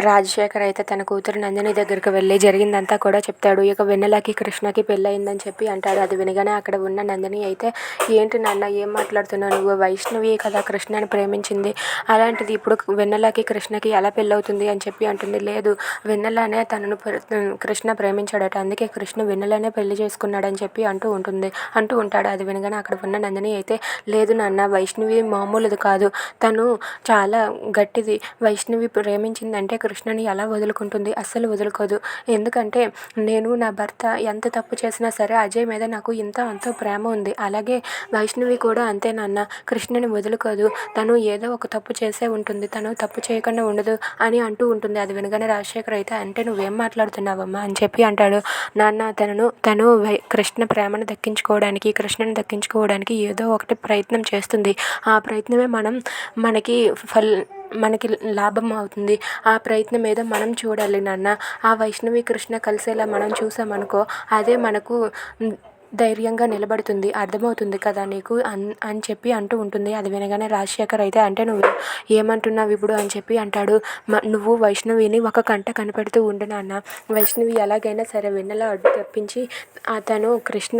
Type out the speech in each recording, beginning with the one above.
రాజశేఖర్ అయితే తన కూతురు నందిని దగ్గరికి వెళ్ళి జరిగిందంతా కూడా చెప్తాడు. ఇక వెన్నెలకి కృష్ణకి పెళ్ళయిందని చెప్పి అంటాడు. అది వినగానే అక్కడ ఉన్న నందిని అయితే ఏంటి నాన్న ఏం మాట్లాడుతున్నావు నువ్వు? వైష్ణవి కదా కృష్ణని ప్రేమించింది. అలాంటిది ఇప్పుడు వెన్నెలకి కృష్ణకి ఎలా పెళ్ళవుతుంది? అని చెప్పి అంటుంది. లేదు వెన్నెలనే తనను ప్ర- కృష్ణ ప్రేమించాడట. అందుకే కృష్ణ వెన్నెలనే పెళ్ళి చేసుకున్నాడని చెప్పి అంటూ ఉంటుంది అంటూ ఉంటాడు. అది వినగానే అక్కడ ఉన్న నందిని అయితే లేదు నాన్న వైష్ణవి మామూలుది కాదు. తను చాలా గట్టిది. వైష్ణవి ప్రేమించిందంటే కృష్ణని ఎలా వదులుకుంటుంది? అస్సలు వదులుకోదు. ఎందుకంటే నేను నా భర్త ఎంత తప్పు చేసినా సరే అజయ్ మీద నాకు ఇంత అంత ప్రేమ ఉంది. అలాగే వైష్ణవి కూడా అంతే నాన్న. కృష్ణని వదులుకోదు. తను ఏదో ఒక తప్పు చేసే ఉంటుంది. తను తప్పు చేయకుండా ఉండదు అని అంటూ ఉంటుంది. అది వినగానే రాజశేఖర్ అయితే అంటే నువ్వేం మాట్లాడుతున్నావమ్మా? అని చెప్పి అంటాడు. నాన్న తనను తను కృష్ణ ప్రేమను దక్కించుకోవడానికి కృష్ణను దక్కించుకోవడానికి ఏదో ఒకటి ప్రయత్నం చేస్తుంది. ఆ ప్రయత్నమే మనం మనకి ఫల్ మనకి లాభం అవుతుంది. ఆ ప్రయత్నం ఏదో మనం చూడాలి నాన్న. ఆ వైష్ణవి కృష్ణ కలిసేలా మనం చూసామనుకో అదే మనకు ధైర్యంగా నిలబడుతుంది అర్థమవుతుంది కదా నీకు అన్ అని చెప్పి అంటూ ఉంటుంది. అది వినగానే రాజశేఖర్ అయితే అంటే నువ్వు ఏమంటున్నావు ఇప్పుడు? అని చెప్పి అంటాడు. నువ్వు వైష్ణవిని ఒక కంట కనపడుతూ ఉండు నాన్న. వైష్ణవి ఎలాగైనా సరే వెన్నెల అడ్డు తప్పించి అతను కృష్ణ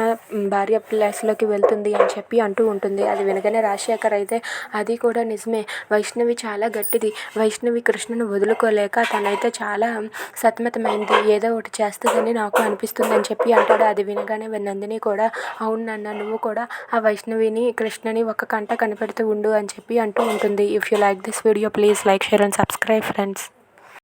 భార్య ప్లేస్లోకి వెళ్తుంది అని చెప్పి అంటూ ఉంటుంది. అది వినగానే రాజశేఖర్ అయితే అది కూడా నిజమే. వైష్ణవి చాలా గట్టిది. వైష్ణవి కృష్ణను వదులుకోలేక తనైతే చాలా సతమతమైంది. ఏదో ఒకటి చేస్తుందని నాకు అనిపిస్తుంది అని చెప్పి అంటాడు. అది వినగానే నందిని కూడా అవును నాన్న నువ్వు కూడా ఆ వైష్ణవిని కృష్ణని ఒక కంట కనిపెడుతూ ఉండు అని చెప్పి అంటూ ఉంటుంది. If you like this video please like share and subscribe friends